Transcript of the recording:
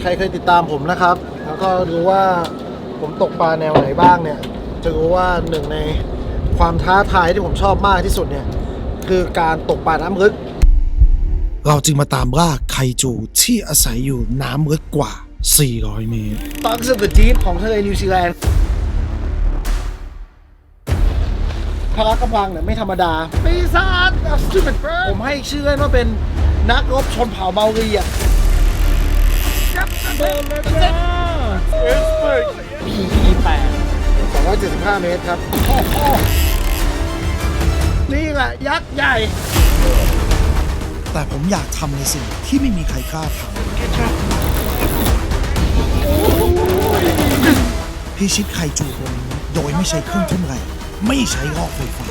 ใครเคยติดตามผมนะครับ แล้วก็รู้ว่าผมตกปลาแนวไหนบ้างเนี่ย จะรู้ว่าหนึ่งในความท้าทายที่ผมชอบมากที่สุดเนี่ย คือการตกปลาน้ำลึก เราจึงมาตามล่าไคจูที่อาศัยอยู่น้ำลึกกว่า 400 เมตร Bugs of the Deep ของทะเลนิวซีแลนด์พละกำลังเนี่ยไม่ธรรมดาปีศาจ Stupid Bird ผมให้ชื่อเล่นว่าเป็นนักรบชนเผ่าเมารีอะ 8 275 เมตรครับ นี่แหละยักษ์ใหญ่ แต่ผมอยากทำในสิ่งที่ไม่มีใครกล้าทำพิชิตไคจูตัวนี้โดยไม่ใช้เครื่องทุ่นแรงไม่ใช้รอกไฟฟ้า